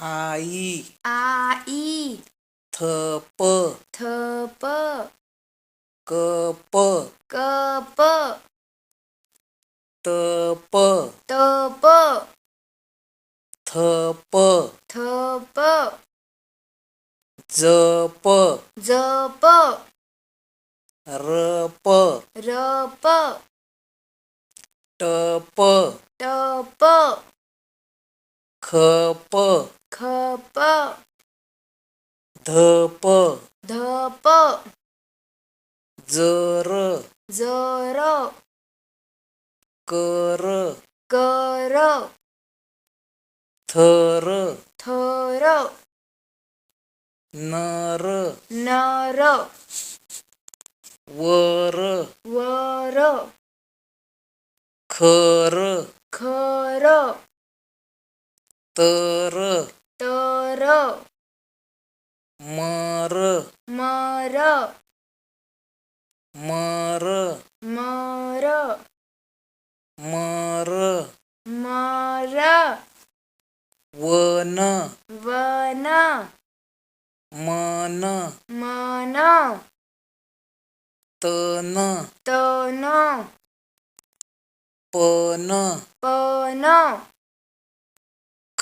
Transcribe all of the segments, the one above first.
आई. आई. थप. थप. कप. कप. तप. तप. थप. थप. जप. जप. रप. रप. टप. टप. 커버 커버 더버 더버 저러 저러 거러 거러 더러 더러 너러 너러 워러 워러 걸어 걸어 तर तर मर मर मर मर मर मर वन वन मन मन तन तन पन पन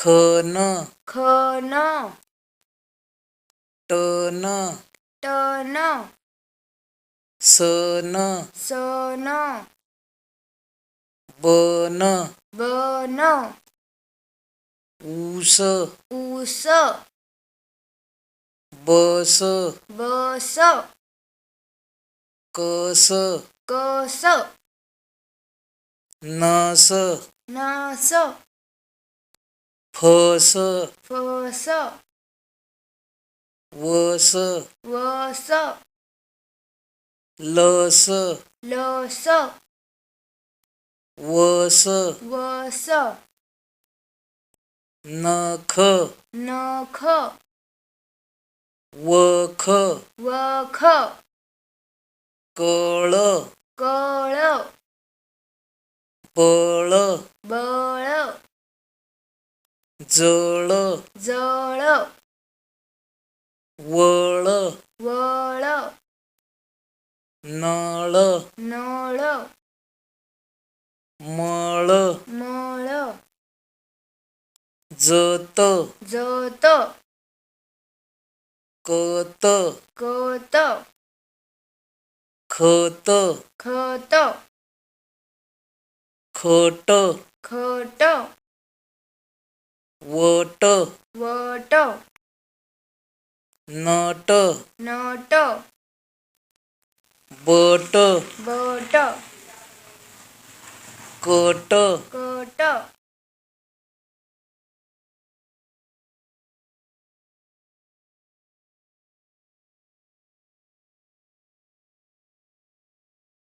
ఖోను. ఖోను. టోను. టోను. సోను. సోను. బోను. బోను. ఊసో. ఊసో. బోసో. బోసో. కోసో. కోసో. నాసో. నాసో. 黑色，黑色，白色，白色，蓝色，蓝色，白色，白色，那颗，那颗，我颗，我颗，哥了，哥了，伯了，伯了。जळ. जळ. वळ. वळ. नळ. नळ. मळ. मळ. जत. जत. कत. कत. खत. खत. खट. खट. വോട്ടോ വോട്ടോ. നോട്ടോ. നോട്ടോ. ബോട്ടോ. ബോട്ടോ. കോട്ടോ. കോട്ടോ.